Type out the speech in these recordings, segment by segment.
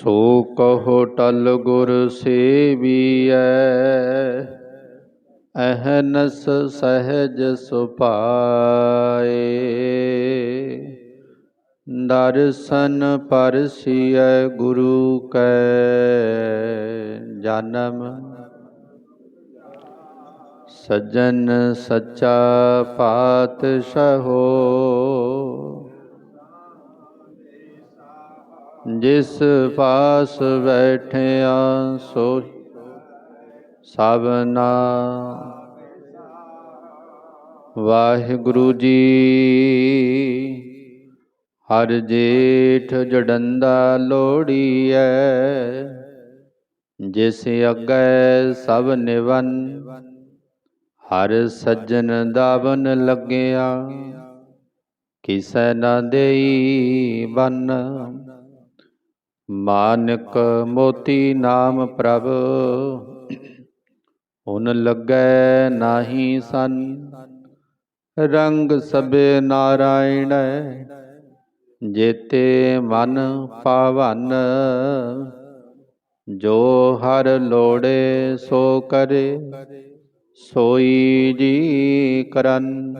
ਸੋ ਕਹੋ ਟਲ ਗੁਰ ਸੇਵੀਐ, ਅਹਨਸ ਸਹਿਜ ਸੁਭਾਏ। ਦਰਸ਼ਨ ਪਰਸੀਐ ਗੁਰੂ ਕੈ ਜਨਮ। ਸੱਜਣ ਸੱਚਾ ਪਾਤਸ਼ਾਹੋ ਜਿਸ ਪਾਸ ਬੈਠਿਆ ਸੋ ਸਭਨਾ ਵਾਹਿਗੁਰੂ ਜੀ। ਹਰ ਜੇਠ ਜੜੰਦਾ ਲੋੜੀਐ ਜਿਸ ਅੱਗੇ ਸਭ ਨਿਵਨ, ਹਰ ਸੱਜਣ ਦਾਵਨ ਲੱਗਿਆ, ਕਿਸੈ ਨਾ ਦੇਈ ਬਨ। ਮਾਨਕ ਮੋਤੀ ਨਾਮ ਪ੍ਰਭ ਹੁਨ ਲੱਗੈ ਨਾਹੀ ਸਨ, ਰੰਗ ਸਬੇ ਨਾਰਾਇਣ, ਜੇਤੇ ਮਨ ਪਾਵਨ, ਜੋ ਹਰ ਲੋੜੇ ਸੋ ਕਰੇ, ਸੋਈ ਜੀ ਕਰਨ,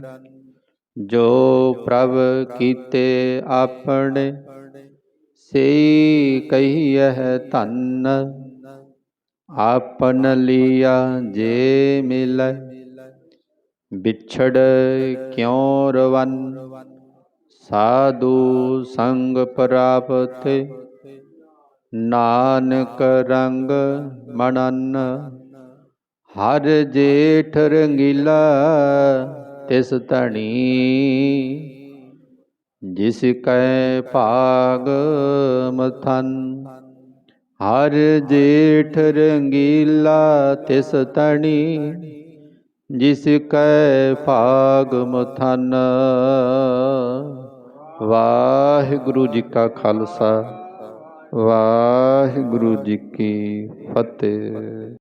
ਜੋ ਪ੍ਰਭ ਕੀਤੇ ਆਪਣੇ ਸੇ ਕਹੀਐ ਧੰਨ, ਆਪਨ ਲੀਆ ਜੇ ਮਿਲੈ। ਵਿਛੜ ਕਿਉ ਰਵਨ? ਸਾਧੂ ਸੰਗ ਪ੍ਰਾਪਤੇ ਨਾਨਕ ਰੰਗ ਮਣਨ ਹਰ ਜੇਠ ਰੰਗੀਲਾ ਤਿਸ ਧਣੀ ਜਿਸ ਕੈ ਭਾਗ ਮਥਨ, ਹਰ ਜੇਠ ਰੰਗੀਲਾ ਤਿਸ ਤਣੀ, ਜਿਸ ਕੈ ਭਾਗ ਮਥਨ। ਵਾਹਿਗੁਰੂ ਜੀ ਕਾ ਖਾਲਸਾ, ਵਾਹਿਗੁਰੂ ਜੀ ਕੀ ਫਤਿਹ।